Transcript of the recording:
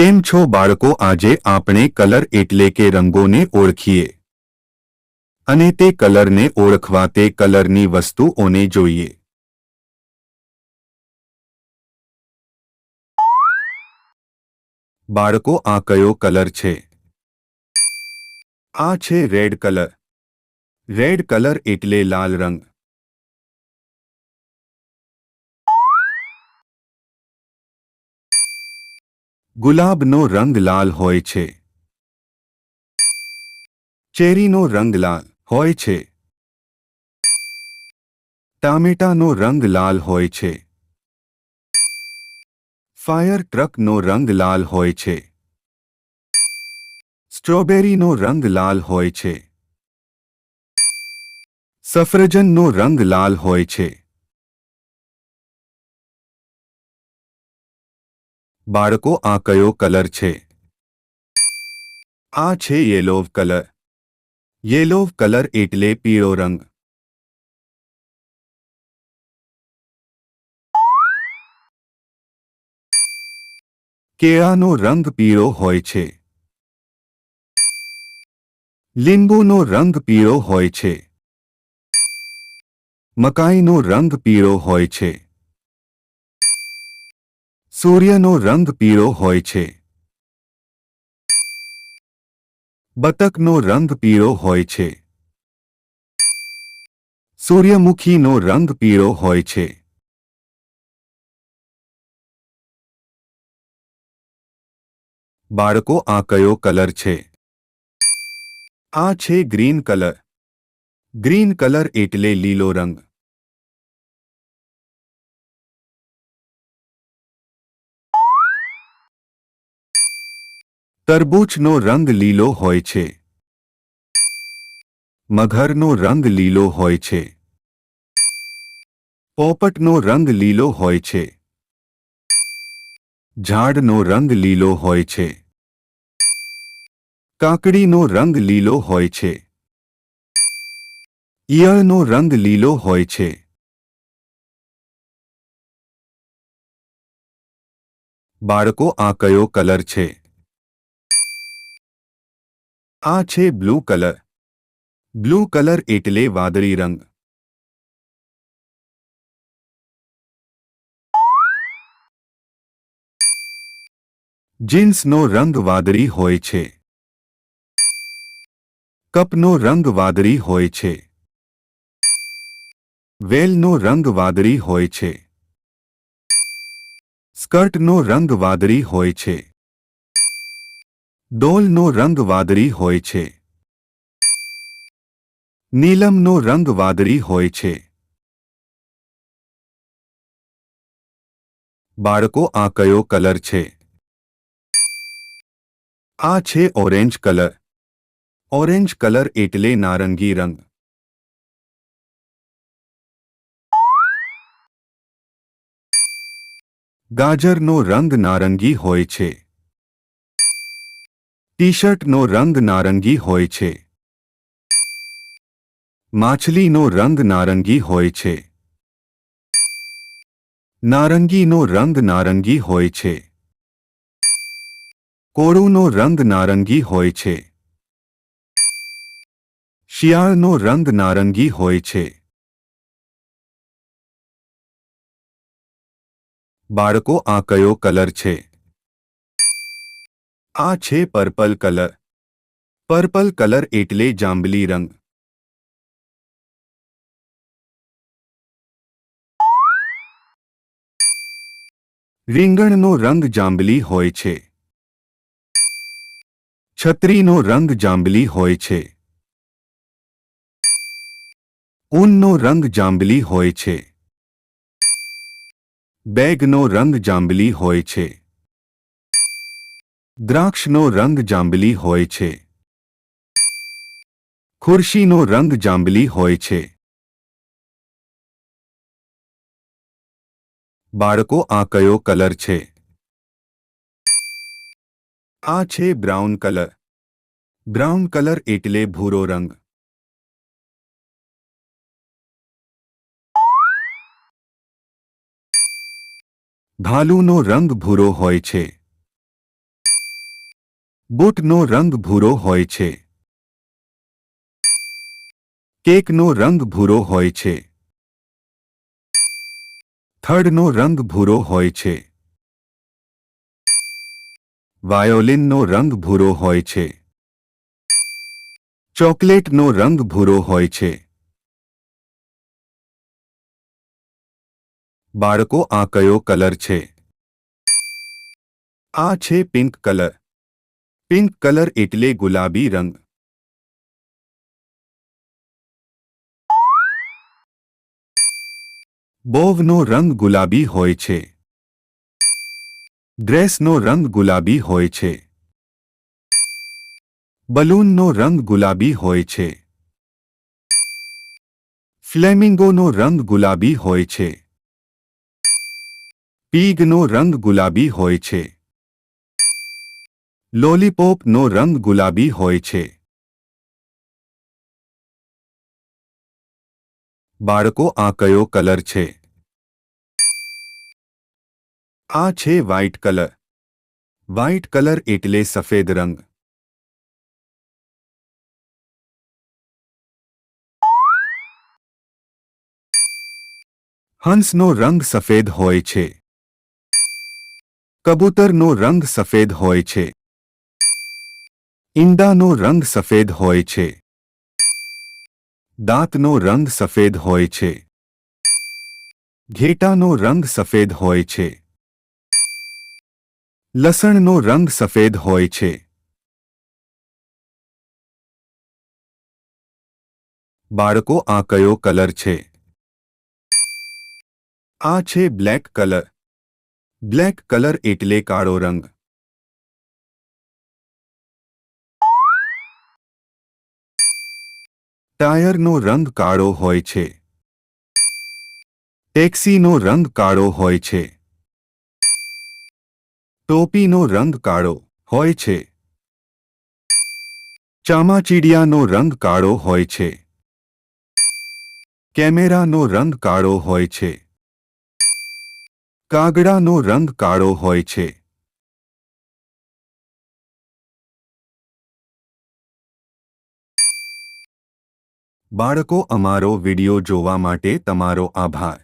કેમ છો બાળકો? આજે આપણે કલર એટલે કે રંગોને ઓળખીએ. અને તે કલરને ઓળખવા તે કલરની વસ્તુઓને જોઈએ. બાળકો, આ કયો કલર છે? આ છે રેડ કલર. રેડ કલર એટલે લાલ રંગ. ગુલાબનો રંગ લાલ હોય છે. ચેરીનો રંગ લાલ હોય છે. ટામેટાનો રંગ લાલ હોય છે. ફાયર ટ્રકનો રંગ લાલ હોય છે. સ્ટ્રોબેરીનો રંગ લાલ હોય છે. સફરજનનો રંગ લાલ હોય છે. બાળકો, આ કયો કલર છે? આ છે યેલોવ કલર. યેલોવ કલર એટલે પીળો રંગ. કેળાનો રંગ પીળો હોય છે. લીંબુનો રંગ પીળો હોય છે. મકાઈનો રંગ પીળો હોય છે. સૂર્યનો રંગ પીળો હોય છે. બતકનો રંગ પીળો હોય છે. સૂર્યમુખીનો રંગ પીળો હોય છે. બાળકો, આ કયો કલર છે? આ છે ગ્રીન કલર. ગ્રીન કલર એટલે લીલો રંગ. તરબૂચનો રંગ લીલો હોય છે. મગરનો રંગ લીલો હોય છે. પોપટનો રંગ લીલો હોય છે. ઝાડનો રંગ લીલો હોય છે. કાકડીનો રંગ લીલો હોય છે. ઈયળનો રંગ લીલો હોય છે. બાળકો, આ કયો કલર છે? આ છે બ્લુ કલર. બ્લુ કલર એટલે વાદળી રંગ. જીન્સનો રંગ વાદળી હોય છે. કપનો રંગ વાદળી હોય છે. વેલનો રંગ વાદળી હોય છે. સ્કર્ટનો રંગ વાદળી હોય છે. ડોલનો રંગ વાદળી હોય છે. નીલમનો રંગ વાદળી હોય છે. બાળકો, આ કયો કલર છે? આ છે ઓરેન્જ કલર. ઓરેન્જ કલર એટલે નારંગી રંગ. ગાજરનો રંગ નારંગી હોય છે. ટી શર્ટનો રંગ નારંગી હોય છે. માછલીનો રંગ નારંગી હોય છે. નારંગીનો રંગ નારંગી હોય છે. કોળુનો રંગ નારંગી હોય છે. શિયાળનો રંગ નારંગી હોય છે. બાળકો, આ કયો કલર છે? આ છે પર્પલ કલર. પર્પલ કલર એટલે જાંબલી રંગ. રીંગણનો રંગ જાંબલી હોય છે. છત્રીનો રંગ જાંબલી હોય છે. ઊનનો રંગ જાંબલી હોય છે. બેગનો રંગ જાંબલી હોય છે. દ્રાક્ષનો રંગ જાંબલી હોય છે. ખુરશીનો રંગ જાંબલી હોય છે. બાળકો, આ કયો કલર છે? આ છે બ્રાઉન કલર. બ્રાઉન કલર એટલે ભૂરો રંગ. ભાલુનો રંગ ભૂરો હોય છે. બૂટનો રંગ ભૂરો હોય છે. કેકનો રંગ ભૂરો હોય છે. થડનો રંગ ભૂરો હોય છે. વાયોલિનનો રંગ ભૂરો હોય છે. ચોકલેટનો રંગ ભૂરો હોય છે. બાળકો આ કયો કલર છે? આ છે પિંક કલર. પિંક કલર એટલે ગુલાબી રંગ. બોવનો રંગ ગુલાબી હોય છે. ડ્રેસનો રંગ ગુલાબી હોય છે. બલૂનનો રંગ ગુલાબી હોય છે. ફ્લેમિંગોનો રંગ ગુલાબી હોય છે. પીગનો રંગ ગુલાબી હોય છે. લોલીપોપનો રંગ ગુલાબી હોય છે. બાળકો, આ કયો કલર છે? આ છે વ્હાઇટ કલર. વ્હાઇટ કલર એટલે સફેદ રંગ. હંસનો રંગ સફેદ હોય છે. કબૂતરનો રંગ સફેદ હોય છે. ઈંડાનો રંગ સફેદ હોય છે. દાંતનો રંગ સફેદ હોય છે. ઘેટાનો રંગ સફેદ હોય છે. લસણનો રંગ સફેદ હોય છે. બાળકો, આ કયો કલર છે? આ છે બ્લેક કલર. બ્લેક કલર એટલે કાળો રંગ. ટાયરનો રંગ કાળો હોય છે. ટેક્સીનો રંગ કાળો હોય છે. ટોપીનો રંગ કાળો હોય છે. ચામાચીડિયાનો રંગ કાળો હોય છે. કેમેરાનો રંગ કાળો હોય છે. કાગડાનો રંગ કાળો હોય છે. બાળકો અમારો વિડિયો જોવા માટે તમારો આભાર.